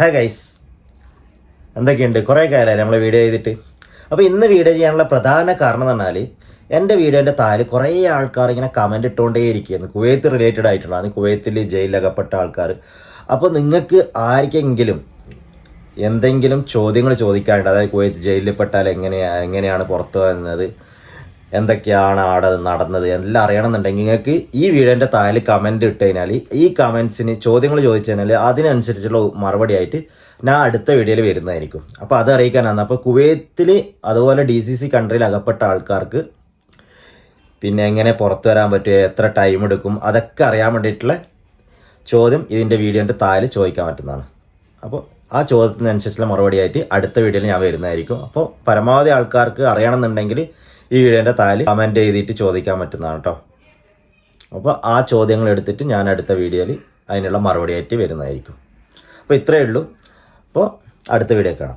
Hey guys എന്തൊക്കെയുണ്ട്? കുറേ കാലമായി നമ്മൾ വീഡിയോ ചെയ്തിട്ട്. അപ്പോൾ ഇന്ന് വീഡിയോ ചെയ്യാനുള്ള പ്രധാന കാരണം എന്ന് പറഞ്ഞാൽ എന്റെ വീഡിയോന്റെ താഴെ കുറേ ആൾക്കാർ ഇങ്ങനെ കമന്റ് ഇട്ടുകൊണ്ടേ ഇരിക്കുന്നു. കുവൈത്ത് റിലേറ്റഡ് ആയിട്ടുള്ള അത് കുവൈത്തിൽ ജയിലിലകപ്പെട്ട ആൾക്കാർ അപ്പോൾ നിങ്ങൾക്ക് ആർക്കെങ്കിലും എന്തെങ്കിലും ചോദ്യങ്ങൾ ചോദിക്കാനുണ്ട്? അതായത് കുവൈത്ത് ജയിലിൽ പെട്ടാൽ എങ്ങനെയാണ് എങ്ങനെയാണ് പുറത്തു വരുന്നത്? എന്തൊക്കെയാണ് അവിടെ നടന്നത് എല്ലാം അറിയണമെന്നുണ്ടെങ്കിൽ നിങ്ങൾക്ക് ഈ വീഡിയോന്റെ താഴെ കമന്റ് ഇട്ട് കഴിഞ്ഞാൽ ഈ കമൻസിന് ചോദ്യങ്ങൾ ചോദിച്ചു കഴിഞ്ഞാൽ അതിനനുസരിച്ചുള്ള മറുപടി ആയിട്ട് ഞാൻ അടുത്ത വീഡിയോയിൽ വരുന്നതായിരിക്കും. അപ്പോൾ അത് അറിയിക്കാനാണ്. അപ്പോൾ കുവൈത്തിൽ അതുപോലെ ഡി സി സി കൺട്രിയിൽ അകപ്പെട്ട ആൾക്കാർക്ക് പിന്നെ എങ്ങനെ പുറത്തു വരാൻ പറ്റുമോ എത്ര ടൈം എടുക്കും അതൊക്കെ അറിയാൻ വേണ്ടിയിട്ടുള്ള ചോദ്യം ഇതിന്റെ വീഡിയോന്റെ താഴെ ചോദിക്കാൻ പറ്റുന്നതാണ്. അപ്പോൾ ആ ചോദ്യത്തിനനുസരിച്ചുള്ള മറുപടി ആയിട്ട് അടുത്ത വീഡിയോയിൽ ഞാൻ വരുന്നതായിരിക്കും. അപ്പോൾ പരമാവധി ആൾക്കാർക്ക് അറിയണമെന്നുണ്ടെങ്കിൽ ഈ വീഡിയോന്റെ താൽ കമന്റ് ചെയ്തിട്ട് ചോദിക്കാൻ പറ്റുന്നതാണ് കേട്ടോ അപ്പോൾ ആ ചോദ്യങ്ങൾ എടുത്തിട്ട് ഞാൻ അടുത്ത വീഡിയോയിൽ അതിനുള്ള മറുപടി ആയിട്ട് വരുന്നതായിരിക്കും. അപ്പോൾ ഇത്രയേ ഉള്ളൂ. അപ്പോൾ അടുത്ത വീഡിയോ കാണാം.